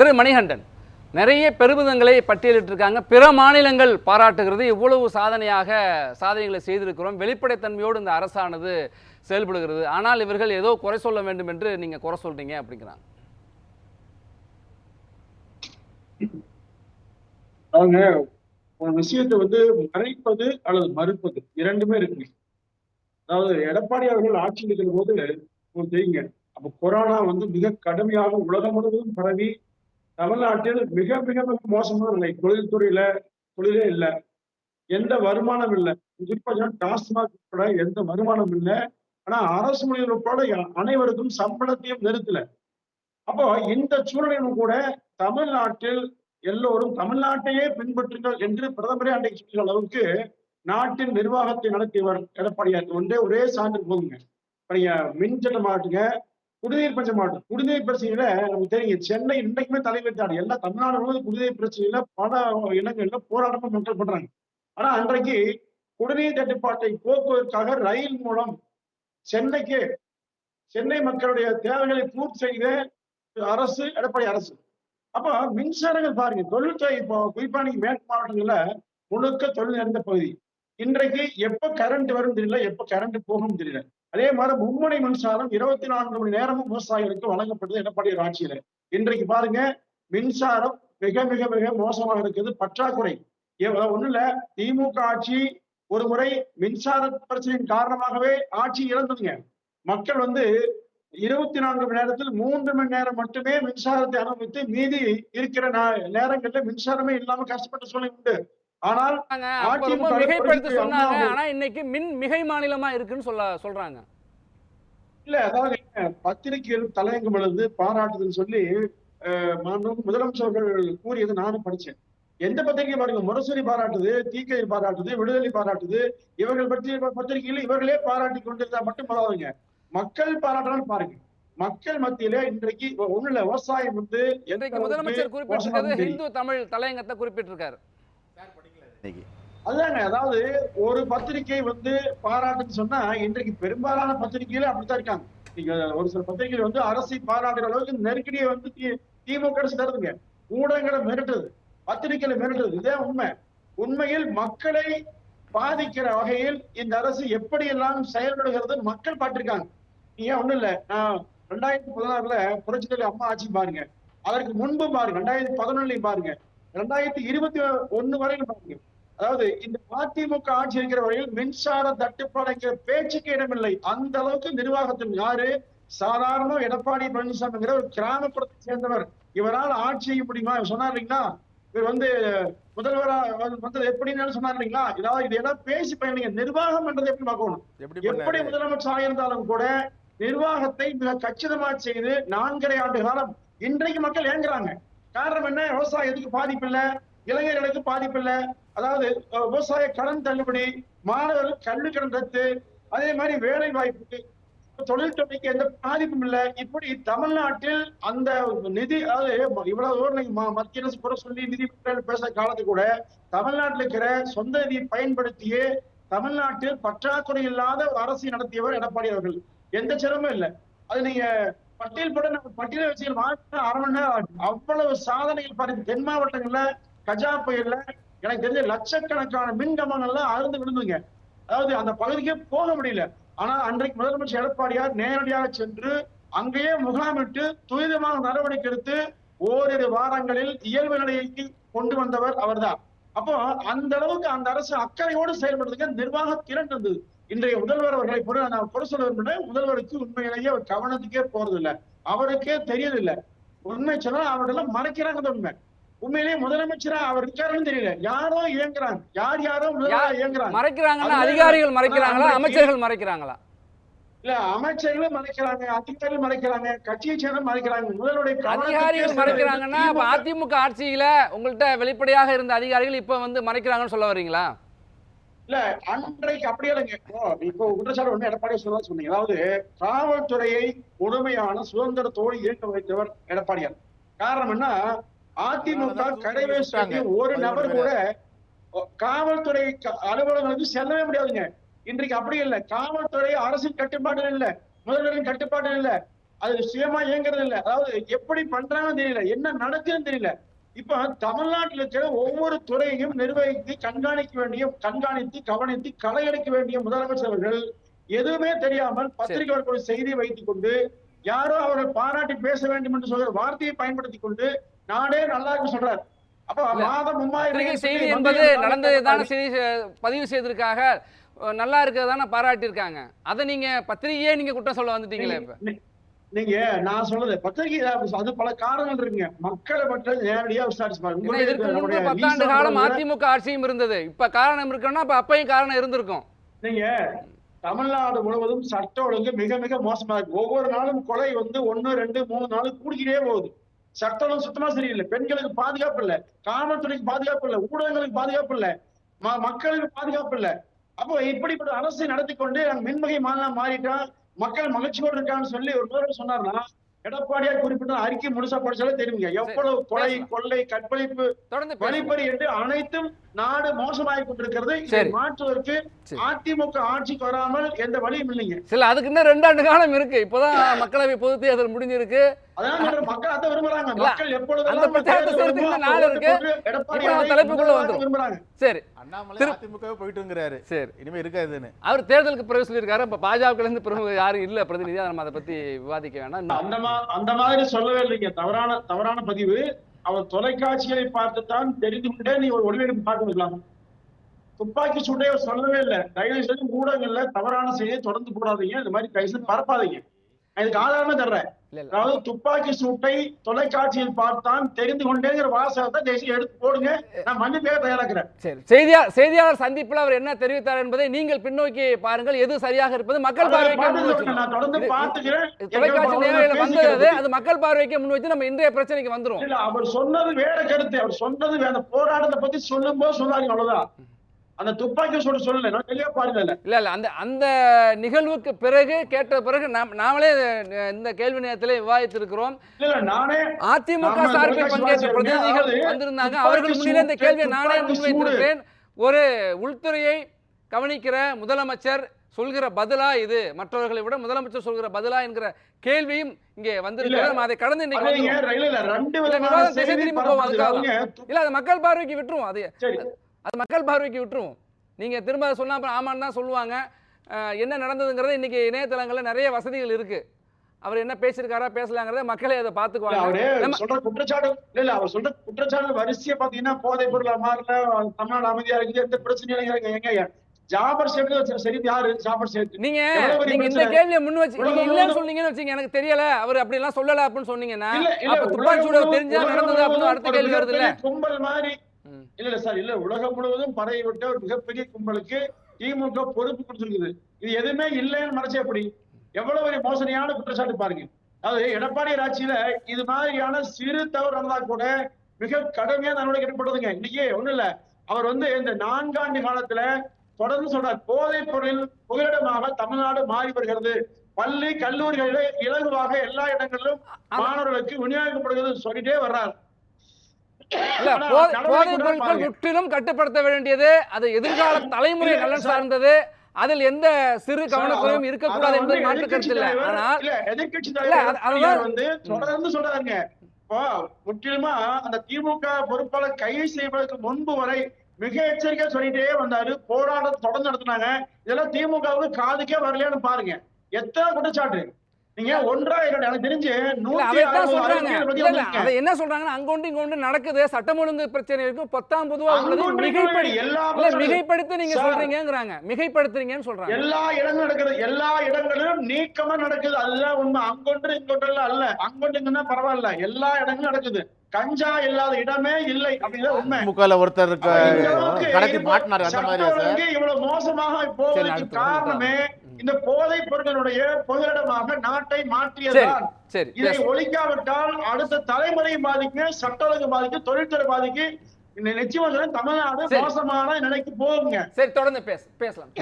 திரு மணிகண்டன் நிறைய பெருமிதங்களை பட்டியலிட்டிருக்காங்க. பிற மாநிலங்கள் பாராட்டுகிறது. இவ்வளவு சாதனையாக சாதனைகளை செய்திருக்கிறோம். வெளிப்படைத்தன்மையோடு இந்த அரசானது செயல்படுகிறது. ஆனால் இவர்கள் ஏதோ குறை சொல்ல வேண்டும் என்று நீங்க குறை சொல்கிறீங்க அப்படிங்கிறாங்க. அவங்க ஒரு விஷயத்தை வந்து மறைப்பது அல்லது மறுப்பது இரண்டுமே இருக்கு. அதாவது எடப்பாடி அவர்கள் ஆட்சி இருக்கிற போது தெரியுங்க அப்ப கொரோனா வந்து மிக கடுமையாக உலகம் முழுவதும் பரவி தமிழ்நாட்டில் மிக மிக மிக மோசமான நிலை. தொழில்துறையில தொழிலே இல்லை. எந்த வருமானம் இல்லை. குறிப்பா டாஸ்மாக் உட்பட எந்த வருமானம் இல்லை. ஆனா அரசு மொழியில் உட்பட அனைவருக்கும் சம்பளத்தையும் நிறுத்தல. அப்போ இந்த சூழலிலும் கூட தமிழ்நாட்டில் எல்லோரும் தமிழ்நாட்டையே பின்பற்றுங்கள் என்று பிரதமரே அன்றைக்கு சொல்கிற அளவுக்கு நாட்டின் நிர்வாகத்தை நடத்தியவர் எடப்பாடியார் ஒன்றே ஒரே சான்று போதுங்க. இப்ப நீங்க மின்சட்டம் மாட்டுங்க குடிநீர் பஞ்சம் மாட்டும் குடிநீர் பிரச்சனையில நமக்கு தெரியும் சென்னை இன்னைக்குமே தலைவர்த்தாடு எல்லா தமிழ்நாடு முழுவதும் குடிநீர் பிரச்சனையில பல இடங்கள்ல போராட்டமும் மக்கள் பண்றாங்க ஆனா அன்றைக்கு குடிநீர் தட்டுப்பாட்டை போக்குவதற்காக ரயில் மூலம் சென்னைக்கு சென்னை மக்களுடைய தேவைகளை பூர்த்தி செய்த அரசு எடப்பாடி அரசு. அப்ப மின்சாரங்கள் பாருங்க தொழில்துறை இப்போ குறிப்பா நீங்க மேற்கு மாவட்டங்கள்ல முழுக்க தொழில் நிறைந்த பகுதி. இன்றைக்கு எப்ப கரண்ட் வரும் தெரியல எப்ப கரண்ட் போகும் தெரியல. அதே மாதிரி மும்முனை மின்சாரம் இருபத்தி நான்கு மணி நேரமும் விவசாயிகளுக்கு வழங்கப்பட்டது எடப்பாடி ஆட்சியில. இன்றைக்கு பாருங்க மின்சாரம் மிக மிக மிக மோசமாக இருக்குது பற்றாக்குறை. ஒண்ணு இல்ல திமுக ஆட்சி ஒரு முறை மின்சார பிரச்சனையின் காரணமாகவே ஆட்சி இழந்ததுங்க. மக்கள் வந்து இருபத்தி நான்கு மணி நேரத்தில் மூன்று மணி நேரம் மட்டுமே மின்சாரத்தை அனுபவித்து மீதி இருக்கிற நேரங்கள்ல மின்சாரமே இல்லாம கஷ்டப்பட்ட சூழ்நிலை உண்டு. ஆனால் மிகைப்படுத்தி சொன்னாங்க. ஆனா இன்னைக்கு மின் மிகை மாநிலமா இருக்குன்னு சொல்ல சொல்றாங்க. இல்ல அதாவது பத்திரிகைகள் தலையங்கம் எழுது பாராட்டுதுன்னு சொல்லி முதலமைச்சர்கள் கூறியது நானும் படிச்சேன். எந்த பத்திரிகை பாருங்க? முரசொலி பாராட்டுது தீக்கை பாராட்டுது விடுதலை பாராட்டுது. இவர்கள் பற்றி பத்திரிகைகள் இவர்களே பாராட்டி கொண்டிருந்தா மட்டும் பரவாயில்லைங்க. மக்கள் பாராட்டலாம் பாருங்க. மக்கள் மத்தியில இன்றைக்கு ஒண்ணுல விவசாயம் வந்து முதலமைச்சர் குறிப்பிட்டிருக்கிறது ஹிந்து தமிழ் தலையங்கத்தை குறிப்பிட்டிருக்காரு. அதுதாங்க அதாவது ஒரு பத்திரிகை வந்து பாராட்டுன்னு சொன்னா இன்றைக்கு பெரும்பாலான பத்திரிகையில அப்படித்தான் இருக்காங்க. நீங்க ஒரு சில பத்திரிகைகள் வந்து அரசை பாராட்டுற அளவுக்கு நெருக்கடியை வந்து திமுக தருதுங்க. ஊடகங்களை மிரட்டுறது பத்திரிகைகளை மிரட்டுறது இதே உண்மை. உண்மையில் மக்களை பாதிக்கிற வகையில் இந்த அரசு எப்படி எல்லாம் செயல்படுகிறது மக்கள் பார்த்திருக்காங்க. ஏன் ஒண்ணும் இல்ல? நான் ரெண்டாயிரத்தி பதினாறுல புரட்சி தலைவர் அம்மா ஆட்சி பாருங்க. அதற்கு முன்பு பாருங்க. ரெண்டாயிரத்தி பதினொன்னுலையும் பாருங்க. ரெண்டாயிரத்தி இருபத்தி ஒண்ணு வரையிலும் பாருங்க. அதாவது இந்த அதிமுக ஆட்சி இருக்கிற வரையில் மின்சார தட்டுப்பாடுங்கிற பேச்சுக்கு இடமில்லை. அந்த அளவுக்கு நிர்வாகத்தில் யாரு? சாதாரண எடப்பாடி பழனிசாமிங்கிற ஒரு கிராமப்புறத்தை சேர்ந்தவர். இவரால் ஆட்சி செய்ய முடியுமா? சொன்னார் இல்லைங்களா? இவர் வந்து முதல்வரா வந்து எப்படின்னு சொன்னார் இல்லைங்களா? இதாவது இது எல்லாம் பேசி பயணிங்க நிர்வாகம் என்றதை எப்படி பார்க்கணும்? எப்படி முதலமைச்சர் ஆயிருந்தாலும் கூட நிர்வாகத்தை மிக கச்சிதமா செய்து நான்கரை ஆண்டு காலம் இன்றைக்கு மக்கள் ஏங்குறாங்க. காரணம் என்ன? விவசாயத்துக்கு பாதிப்பு இல்ல. இளைஞர்களுக்கு பாதிப்பு இல்ல அதாவது விவசாய கடன் தள்ளுபடி மாணவர்கள் கல்வி கடன் ரத்து அதே மாதிரி வேலை வாய்ப்புக்கு தொழில்துறைக்கு எந்த பாதிப்பும் இல்லை. இப்படி தமிழ்நாட்டில் அந்த நிதி அதாவது இவ்வளவு தூரம் மத்திய அரசு புற சொல்லி நிதி பேச காலத்து கூட தமிழ்நாட்டில் இருக்கிற சொந்த நிதியை பயன்படுத்தியே தமிழ்நாட்டில் பற்றாக்குறை இல்லாத ஒரு அரசு நடத்தியவர் எடப்பாடி அவர்கள். எந்த சிரமம் இல்லை. அது நீங்க பட்டியல் பட பட்டியல வச்சு அரை மணி நேரம் அவ்வளவு சாதனைகள் பாருங்க. தென் மாவட்டங்கள்ல கஜா புயல்ல எனக்கு தெரிஞ்ச லட்சக்கணக்கான மின் கம்பங்கள்லாம் அறுந்து விழுந்துங்க அதாவது அந்த பகுதிக்கே போக முடியல. ஆனா அன்றைக்கு முதலமைச்சர் எடப்பாடியார் நேரடியாக சென்று அங்கேயே முகாமிட்டு துரிதமாக நடவடிக்கை எடுத்து ஓரிரு வாரங்களில் இயல்பு நிலைக்கு கொண்டு வந்தவர் அவர்தான். அப்போ அந்த அளவுக்கு அந்த அரசு அக்கறையோடு செயல்படுறதுக்கு நிர்வாக திறன் இருந்தது. இன்றைய முதல்வர் அவர்களை பொறுத்த நான் பொறு சொல்ல விரும்பினேன் முதல்வருக்கு உண்மையிலேயே அவர் கவனத்துக்கே போறது இல்லை அவருக்கே தெரியதில்லை உண்மை சொன்னா அவரெல்லாம் மறைக்கிறாங்க உண்மை உண்மையிலேயே முதலமைச்சரா அவர் இருக்காருன்னு தெரியல. யாரோ இயங்குறாங்க. யார் யாரோ இயங்குறாங்க. மறைக்கிறாங்கன்னா அதிகாரிகள் மறைக்கிறாங்களா? அமைச்சர்கள் மறைக்கிறாங்களா? இல்ல அமைச்சர்களும் மறைக்கிறாங்க அதிகாரிகள் மறைக்கிறாங்க கட்சியை சேர்ந்த மறைக்கிறாங்க. முதல்வருடைய அதிகாரிகள் மறைக்கிறாங்கன்னா அதிமுக ஆட்சியில உங்கள்கிட்ட வெளிப்படையாக இருந்த அதிகாரிகள் இப்ப வந்து மறைக்கிறாங்கன்னு சொல்ல வர்றீங்களா? இல்ல அன்றைக்கு அப்படியே இல்லைங்க. இப்போ குற்றச்சாட்டு ஒண்ணு எடப்பாடி சொல்ல சொன்னீங்க. அதாவது காவல்துறையை கொடுமையான சுதந்திரத்தோடு இயக்க வைத்தவர் எடப்பாடியார். காரணம் என்ன? அதிமுக கடைவேசி ஒரு நபர் கூட காவல்துறை அலுவலர்களுக்கு செல்லவே முடியாதுங்க. இன்றைக்கு அப்படி இல்லை. காவல்துறை அரசின் கட்டுப்பாடு இல்ல. முதல்வரின் கட்டுப்பாடு இல்ல. அது சுயமா இயங்குறது இல்ல. அதாவது எப்படி பண்றாங்கன்னு தெரியல. என்ன நடக்குதுன்னு தெரியல. இப்ப தமிழ்நாட்டில் இருக்கிற ஒவ்வொரு துறையையும் நிர்வகித்து கண்காணிக்க வேண்டிய கண்காணித்து கவனித்து களை எடுக்க வேண்டிய முதலமைச்சர் அவர்கள் எதுவுமே தெரியாமல் பத்திரிகையாளர்களுடைய செய்தியை வைத்துக் கொண்டு யாரோ அவரை பாராட்டி பேச வேண்டும் என்று சொல்ற வார்த்தையை பயன்படுத்தி கொண்டு நாடே நல்லா இருக்கு சொல்றாரு. அப்ப இல்ல, மாதம் பத்திரிகை மூவாயிரம் செய்தி என்பது செய்தி பதிவு செய்திருக்காக. நல்லா இருக்கிறது தானே பாராட்டியிருக்காங்க. அதை நீங்க பத்திரிகையே நீங்க குற்றம் சொல்ல வந்துட்டீங்களே இப்ப. நீங்க நான் சொல்றது பத்திரிகை அது பல காரணங்கள் இருக்குங்க. மக்களை பற்றி நேரடியா விசாரிச்சு பாருங்க இதற்கு முன்பு பத்தாண்டு காலம் அதிமுக ஆட்சியும் இருந்தது. இப்ப காரணம் இருக்குன்னா அப்ப அப்பையும் காரணம் இருந்திருக்கும். நீங்க தமிழ்நாடு முழுவதும் சட்ட ஒழுங்கு மிக மிக மோசமா இருக்கு. ஒவ்வொரு நாளும் கொலை வந்து ஒண்ணு ரெண்டு மூணு நாள் கூடிக்கிட்டே போகுது. சட்ட ஒழுங்கு சுத்தமா சரியில்லை. பெண்களுக்கு பாதுகாப்பு இல்ல. காவல்துறைக்கு பாதுகாப்பு இல்ல. ஊடகங்களுக்கு பாதுகாப்பு இல்ல. மக்களுக்கு பாதுகாப்பு இல்ல. அப்போ இப்படிப்பட்ட அரசை நடத்தி கொண்டு மின்வகை மாநிலம் மாறிட்டோம் மக்கள் மகிழ்ச்சியோடு இருக்கான்னு சொல்லி ஒரு முதல்வர் சொன்னார்னா எடப்பாடியார் குறிப்பிட்ட அறிக்கை முழுசா படிச்சாலே தெரியுங்க. எவ்வளவு கொலை. கொள்ளை கற்பழிப்பு. வழிப்பறி என்று அனைத்தும் நாடு மோசமாகி கொண்டிருக்கிறது. இதை. மாற்றுவதற்கு. அதிமுக ஆட்சிக்கு வராமல் எந்த வழியும் இல்லைங்க. சில அதுக்கு இன்னும் ரெண்டு ஆண்டு காலம் இருக்கு. இப்பதான் மக்களவை பொது தேர்தல் முடிஞ்சிருக்கு. அவர் தேர்தலுக்கு பிறகு சொல்லியிருக்காரு. இப்ப பாஜக இருந்து பிறகு யாரும் இல்ல பிரதிநிதியா? நம்ம அதை பத்தி விவாதிக்க வேண்டாம் அந்த மாதிரி சொல்லவே இல்லைங்க. தவறான தவறான பதிவு. அவர் தொலைக்காட்சிகளை பார்த்துத்தான் தெரிந்து கொண்டே நீ ஒரு ஒளிவெடுப்பு பார்க்கலாம் துப்பாக்கி சூட்டை அவர் சொல்லவே இல்லை. தயவு செய்து ஊடகங்கள்ல தவறான செய்தியை தொடர்ந்து போடாதீங்க. இந்த மாதிரி தயவு செய்து பரப்பாதீங்க. நான் இதுக்கு ஆதாரமே தர்றேன். அதாவது துப்பாக்கி சூட்டை தொலைக்காட்சியில் பார்த்தான் தெரிந்து கொண்டேங்கிற வாசகத்தை தேசிய எடுத்து போடுங்க நான் மன்னிப்பே தயாராக்கிறேன். சரி. செய்தியாளர் செய்தியாளர் சந்திப்பில் அவர் என்ன தெரிவித்தார் என்பதை நீங்கள் பின்னோக்கி பாருங்கள் எது சரியாக இருப்பது மக்கள் பார்வைக்கு. நான் தொடர்ந்து பார்த்துக்கிறேன். தொலைக்காட்சி நேரில் வந்தது. அது மக்கள் பார்வைக்கு முன் வச்சு நம்ம இன்றைய பிரச்சனைக்கு வந்துரும் இல்ல அவர் சொன்னது வேற கருத்து அவர் சொன்னது வேற போராட்டத்தை பத்தி சொல்லும் போது சொல்லாதீங்க அவ்வளவுதான். அந்த துப்பாக்கி சூடு சொல்லல நான் தெளிவா பாருங்க இல்ல இல்ல அந்த அந்த நிகழ்வுக்கு பிறகு கேட்ட பிறகு நாம் நாமளே இந்த கேள்வி நேரத்திலே விவாதித்திருக்கிறோம். இல்ல நானே அதிமுக சார்பில் பங்கேற்ற. பிரதிநிதிகள் வந்திருந்தாங்க. அவர்கள் முன்னிலை இந்த கேள்வியை நானே முன்வைத்திருக்கிறேன். ஒரு உள்துறையை கவனிக்கிற முதலமைச்சர் சொல்கிற பதிலா இது? மற்றவர்களை விட முதலமைச்சர் சொல்கிற பதிலா என்கிற கேள்வியும் இங்கே வந்திருக்கிறது. நம்ம அதை கடந்து இன்னைக்கு இல்ல மக்கள் பார்வைக்கு விட்டுருவோம். அது அது மக்கள் பார்வைக்கு விட்டுருவோம் நீங்க திரும்ப அதை சொன்னா அப்புறம் ஆமான்னு தான் சொல்லுவாங்க. என்ன நடந்ததுங்கிறது இன்னைக்கு இணையதளங்கள்ல நிறைய வசதிகள் இருக்கு. அவர் என்ன பேசியிருக்காரா பேசலாங்கிறத மக்களே அதை இல்ல, பார்த்துக்குவாங்க. அவரு சொல்ற குற்றச்சாட்டு இல்ல இல்ல அவர் சொல்ற குற்றச்சாட்டு வரிசையா பாத்தீங்கன்னா போதைப் பொருளா மாறல தமிழ்நாடு அமைதியா இருக்குது எந்த பிரச்சனையும் எங்க ஜாபர் சேட்டு சரி யாரு? ஜாபர் சேட்டு. நீங்க நீங்க இந்த? கேள்வியை முன் வச்சு நீங்க இல்லன்னு சொன்னீங்கன்னு வச்சீங்க எனக்கு தெரியல. அவர் அப்படி எல்லாம் சொல்லல அப்படின்னு சொன்னீங்கன்னா அப்ப துப்பாக்கி சூடு தெரிஞ்சா நடந்தது அப்படின்னு அடுத்த கேள்வி வருது இல்ல கும்பல் மாதிரி. இல்ல இல்ல சார் இல்ல உலகம் முழுவதும் பரவி விட்ட ஒரு மிகப்பெரிய கும்பலுக்கு திமுக பொறுப்பு கொடுத்திருக்குது. இது எதுவுமே இல்லைன்னு மறைச்சா எப்படி? எவ்வளவு பெரிய மோசடியான குற்றச்சாட்டு பாருங்க. அதாவது எடப்பாடி ஆட்சியில இது மாதிரியான சிறு தவறு நடந்தா கூட மிக கடுமையா நடவடிக்கை எடுக்கப்படுதுங்க இன்னைக்கு ஒண்ணும் இல்ல. அவர் வந்து இந்த நான்காண்டு காலத்துல தொடர்ந்து சொல்றார் போதைப் பொருளில் புகலிடமாக தமிழ்நாடு மாறி வருகிறது. பள்ளி கல்லூரிகளிலே இலகுவாக எல்லா இடங்களிலும். மாணவர்களுக்கு விநியோகிக்கப்படுகிறது சொல்லிட்டே வர்றார். இல்ல ஆனா போ- நடவடிக்கை போதைப் கூட பொருட்கள். முற்றிலும் கட்டுப்படுத்த வேண்டியது. அது எதிர்கால தலைமுறை நலன் சார். சார்ந்தது. அதில் எந்த சிறு கவனக்குறையும் இருக்கக்கூடாது என்பது மாற்று கருத்து இல்லை. ஆனால் தொடர்ந்து சொல்றாருங்க. இப்போ முற்றிலுமா அந்த திமுக பொறுப்பாளர் கைது செய்வதற்கு முன்பு வரை மிக எச்சரிக்கையா சொல்லிட்டே வந்தாரு. போராட்டம் தொடர்ந்து நடத்தினாங்க. இதெல்லாம் திமுகவுக்கு காதுக்கே வரலையான்னு பாருங்க. எத்தனை குற்றச்சாட்டு? நீங்க ஒன்றா எனக்கு தெரிஞ்சு சொல்றாங்க. என்ன சொல்றாங்கன்னா அங்கொண்டு இங்கொண்டு நடக்குது. சட்டம் ஒழுங்கு பிரச்சனை இருக்கும் பத்தாம் பொதுவா உள்ளது. மிகைப்படி மிகைப்படுத்தி நீங்க. சொல்றீங்கங்கறாங்க. மிகைப்படுத்துறீங்கன்னு சொல்றாங்க. எல்லா இடங்களும் நடக்குது. எல்லா இடங்களிலும் நீக்கமா நடக்குது. அதுதான் உண்மை. அங்கொன்று இங்கொன்று எல்லாம் அல்ல. அங்கொன்று இங்கன்னா பரவாயில்ல. எல்லா இடங்களும் நடக்குது. கஞ்சா இல்லாத இடமே இல்லை அப்படிதான் உண்மை. திமுகல ஒருத்தர் கடத்தி மாட்டினாரு அந்த இவ்வளவு மோசமாக போவதற்கு காரணமே. இந்த போதைப் பொருட்களுடைய பொதுவிடமாக நாட்டை மாற்றியதுதான் இதை. ஒழிக்காவிட்டால் அடுத்த தலைமுறை பாதிக்கும் சட்ட ஒழுங்கு பாதிக்கும் தொழில்துறை பாதிக்கும் இந்த நிச்சயமா தமிழ்நாடு. மோசமான நிலைக்கு போகுங்க சரி தொடர்ந்து பேச பேசலாம்